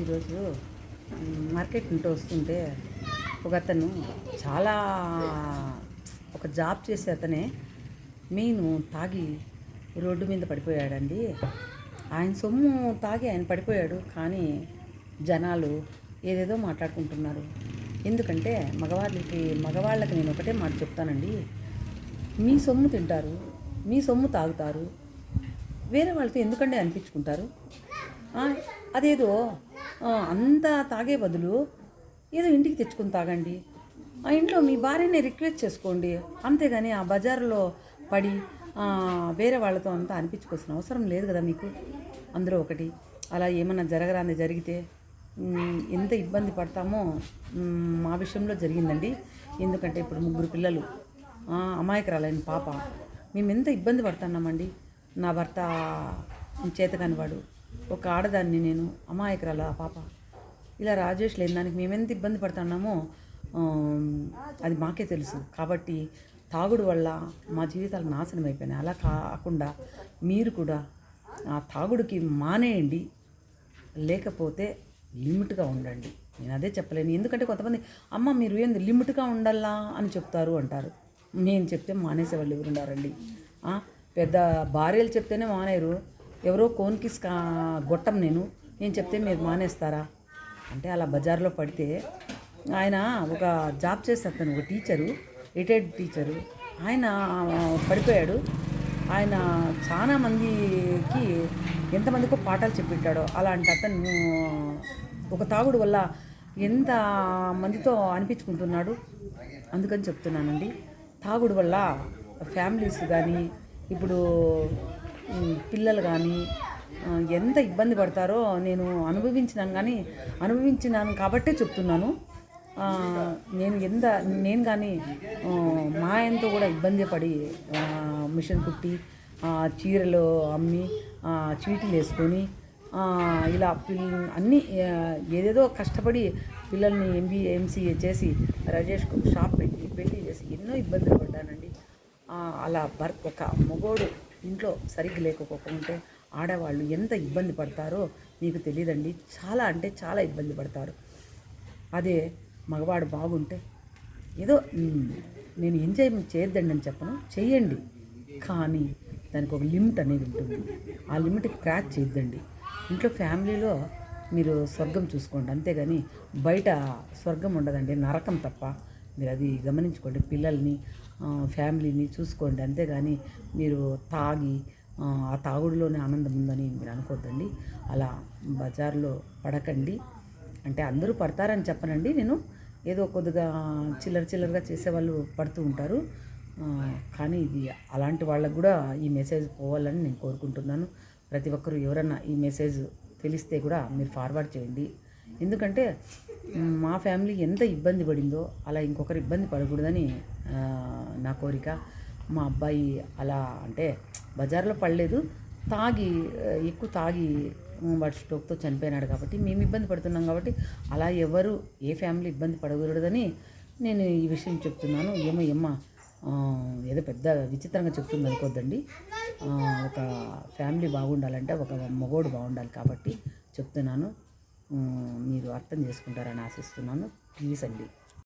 ఈరోజు మార్కెట్ ఉంటూ వస్తుంటే ఒక అతను చాలా ఒక జాబ్ చేసే అతనే మెయిన్ తాగి రోడ్డు మీద పడిపోయాడండి. ఆయన సొమ్ము తాగి ఆయన పడిపోయాడు కానీ జనాలు ఏదేదో మాట్లాడుకుంటున్నారు. ఎందుకంటే మగవాళ్ళకి మగవాళ్ళకి నేను ఒకటే మాట చెప్తానండి. మీ సొమ్ము తింటారు మీ సొమ్ము తాగుతారు వేరే వాళ్ళతో ఎందుకంటే అనిపించుకుంటారు? అదేదో అంతా తాగే బదులు ఏదో ఇంటికి తెచ్చుకొని తాగండి. ఆ ఇంట్లో మీ భార్యని రిక్వెస్ట్ చేసుకోండి. అంతేగాని ఆ బజార్లో పడి వేరే వాళ్ళతో అంతా అనిపించుకోవాల్సిన అవసరం లేదు కదా మీకు? అందులో ఒకటి. అలా ఏమన్నా జరగరాని జరిగితే ఎంత ఇబ్బంది పడతామో మా విషయంలో జరిగిందండి. ఎందుకంటే ఇప్పుడు ముగ్గురు పిల్లలు. ఆ, అమాయకురాలైన పాప. మేము ఎంత ఇబ్బంది పడుతున్నామండి? నా భర్త చేతకాని వాడు. ఒక ఆడదాన్ని నేను అమాయకురాలు ఆ పాప. ఇలా రాజేష్ లేని దానికి మేమెంత ఇబ్బంది పడుతున్నామో అది మాకే తెలుసు. కాబట్టి తాగుడు వల్ల మా జీవితాలు నాశనం అయిపోయినాయి. అలా కాకుండా మీరు కూడా ఆ తాగుడుకి మానేయండి. లేకపోతే లిమిట్గా ఉండండి. నేను అదే చెప్పలేను. ఎందుకంటే కొంతమంది అమ్మ మీరు ఏంది లిమిట్గా ఉండాలా? అని చెప్తారు అంటారు. నేను చెప్తే మానేసే వాళ్ళు ఎవరు ఉండారండి పెద్ద భార్యలు చెప్తేనే మానేరు. ఎవరో కోన్కి గొట్టం నేను. నేను చెప్తే మీరు మానేస్తారా? అంటే అలా బజార్లో పడితే ఆయన ఒక జాబ్ చేస్తే అతను ఒక టీచరు రిటైర్డ్ టీచరు. ఆయన పడిపోయాడు. ఆయన చాలా మందికి ఎంతమందికో పాఠాలు చెప్పిట్టాడో అలాంటి అతను ఒక తాగుడు వల్ల ఎంత మందితో అనిపించుకుంటున్నాడు? అందుకని చెప్తున్నానండి. తాగుడు వల్ల ఫ్యామిలీస్ కానీ ఇప్పుడు పిల్లలు కానీ ఎంత ఇబ్బంది పడతారో నేను అనుభవించినాను కానీ అనుభవించినాను కాబట్టే చెప్తున్నాను. నేను ఎంత నేను కానీ మా ఆయనతో కూడా ఇబ్బంది పడి మిషన్ కుట్టి చీరలు అమ్మి చీటీలు వేసుకొని ఇలా పిల్ అన్నీ ఏదేదో కష్టపడి పిల్లల్ని ఎంబీ ఎంసీఏ చేసి రాజేష్కు షాప్ పెట్టి పెళ్ళి చేసి ఎన్నో ఇబ్బందులు పడ్డానండి. అలా భర్త ఒక మగోడు ఇంట్లో సరిగ్గా లేకపోకుంటే ఆడవాళ్ళు ఎంత ఇబ్బంది పడతారో మీకు తెలియదండి చాలా అంటే చాలా ఇబ్బంది పడతారు. అదే మగవాడు బాగుంటే ఏదో నేను ఎంజాయ్ చేయొద్దండి అని చెప్పను. చెయ్యండి. కానీ దానికి ఒక లిమిట్ అనేది ఉంటుంది. ఆ లిమిట్ క్రాక్ చేయొద్దండి. ఇంట్లో ఫ్యామిలీలో మీరు స్వర్గం చూసుకోండి. అంతేగాని బయట స్వర్గం ఉండదండి. నరకం తప్ప. మీరు అది గమనించుకోండి. పిల్లల్ని ఫ్యామిలీని చూసుకోండి. అంతేగాని మీరు తాగి ఆ, తాగుడులోనే ఆనందం ఉందని మీరు అనుకోవద్దండి అలా బజార్లో పడకండి. అంటే అందరూ పడతారని చెప్పనండి. నేను ఏదో కొద్దిగా చిల్లర చిల్లరగా చేసేవాళ్ళు పడుతూ ఉంటారు. కానీ ఇది అలాంటి వాళ్ళకు కూడా ఈ మెసేజ్ పోవాలని నేను కోరుకుంటున్నాను. ప్రతి ఒక్కరు ఎవరన్నా ఈ మెసేజ్ తెలిస్తే కూడా మీరు ఫార్వర్డ్ చేయండి. ఎందుకంటే మా ఫ్యామిలీ ఎంత ఇబ్బంది పడిందో అలా ఇంకొకరు ఇబ్బంది పడకూడదని నా కోరిక. మా అబ్బాయి అలా అంటే బజార్లో పడలేదు తాగి ఎక్కువ తాగి వాటి స్టోక్తో స్ట్రోక్తో చనిపోయినాడు కాబట్టి మేము ఇబ్బంది పడుతున్నాం కాబట్టి అలా ఎవరు ఏ ఫ్యామిలీ ఇబ్బంది పడకూడదని నేను ఈ విషయం చెప్తున్నాను. ఏమో ఏమ్మ ఏదో పెద్ద విచిత్రంగా చెప్తుంది అనుకోద్దండి. ఒక ఫ్యామిలీ బాగుండాలంటే ఒక మగోడు బాగుండాలి కాబట్టి చెప్తున్నాను. మీరు అర్థం చేసుకుంటారని ఆశిస్తున్నాను. ప్లీజ్ అండి.